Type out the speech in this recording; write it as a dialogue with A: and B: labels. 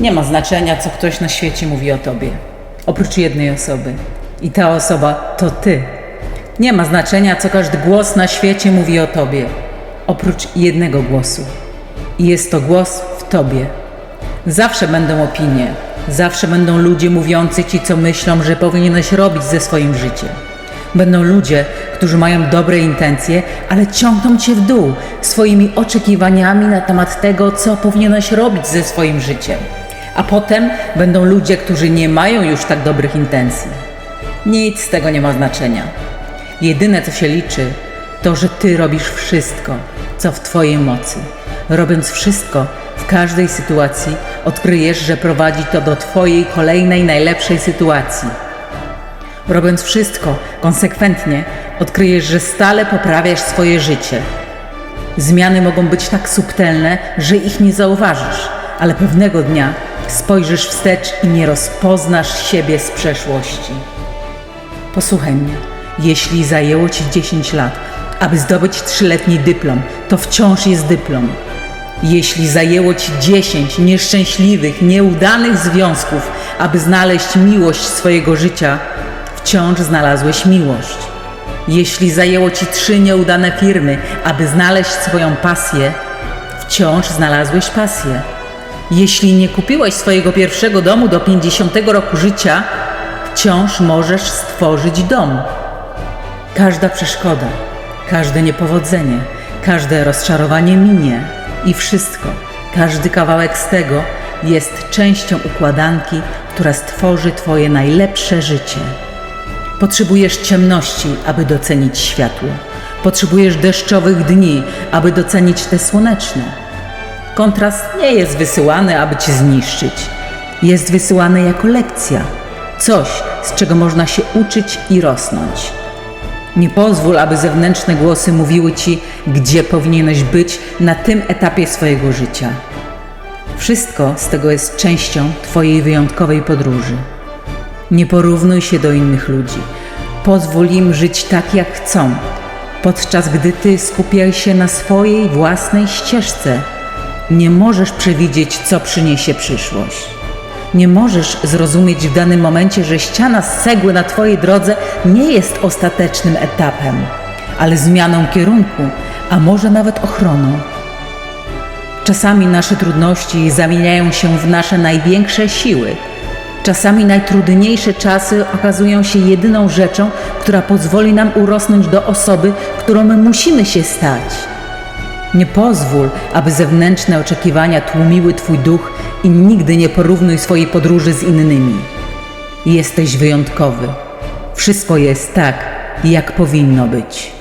A: Nie ma znaczenia, co ktoś na świecie mówi o tobie, oprócz jednej osoby. I ta osoba to ty. Nie ma znaczenia, co każdy głos na świecie mówi o tobie, oprócz jednego głosu. I jest to głos w tobie. Zawsze będą opinie, zawsze będą ludzie mówiący ci, co myślą, że powinieneś robić ze swoim życiem. Będą ludzie, którzy mają dobre intencje, ale ciągną cię w dół swoimi oczekiwaniami na temat tego, co powinieneś robić ze swoim życiem. A potem będą ludzie, którzy nie mają już tak dobrych intencji. Nic z tego nie ma znaczenia. Jedyne, co się liczy, to, że ty robisz wszystko, co w twojej mocy. Robiąc wszystko, w każdej sytuacji odkryjesz, że prowadzi to do twojej kolejnej najlepszej sytuacji. Robiąc wszystko konsekwentnie, odkryjesz, że stale poprawiasz swoje życie. Zmiany mogą być tak subtelne, że ich nie zauważysz, ale pewnego dnia spojrzysz wstecz i nie rozpoznasz siebie z przeszłości. Posłuchaj mnie. Jeśli zajęło ci 10 lat, aby zdobyć trzyletni dyplom, to wciąż jest dyplom. Jeśli zajęło ci 10 nieszczęśliwych, nieudanych związków, aby znaleźć miłość swojego życia, wciąż znalazłeś miłość. Jeśli zajęło ci trzy nieudane firmy, aby znaleźć swoją pasję, wciąż znalazłeś pasję. Jeśli nie kupiłeś swojego pierwszego domu do 50 roku życia, wciąż możesz stworzyć dom. Każda przeszkoda, każde niepowodzenie, każde rozczarowanie minie i wszystko, każdy kawałek z tego jest częścią układanki, która stworzy Twoje najlepsze życie. Potrzebujesz ciemności, aby docenić światło. Potrzebujesz deszczowych dni, aby docenić te słoneczne. Kontrast nie jest wysyłany, aby cię zniszczyć. Jest wysyłany jako lekcja, coś, z czego można się uczyć i rosnąć. Nie pozwól, aby zewnętrzne głosy mówiły ci, gdzie powinieneś być na tym etapie swojego życia. Wszystko z tego jest częścią Twojej wyjątkowej podróży. Nie porównuj się do innych ludzi. Pozwól im żyć tak, jak chcą, podczas gdy Ty skupiaj się na swojej własnej ścieżce. Nie możesz przewidzieć, co przyniesie przyszłość. Nie możesz zrozumieć w danym momencie, że ściana z cegły na Twojej drodze nie jest ostatecznym etapem, ale zmianą kierunku, a może nawet ochroną. Czasami nasze trudności zamieniają się w nasze największe siły. Czasami najtrudniejsze czasy okazują się jedyną rzeczą, która pozwoli nam urosnąć do osoby, którą my musimy się stać. Nie pozwól, aby zewnętrzne oczekiwania tłumiły Twój duch i nigdy nie porównuj swojej podróży z innymi. Jesteś wyjątkowy. Wszystko jest tak, jak powinno być.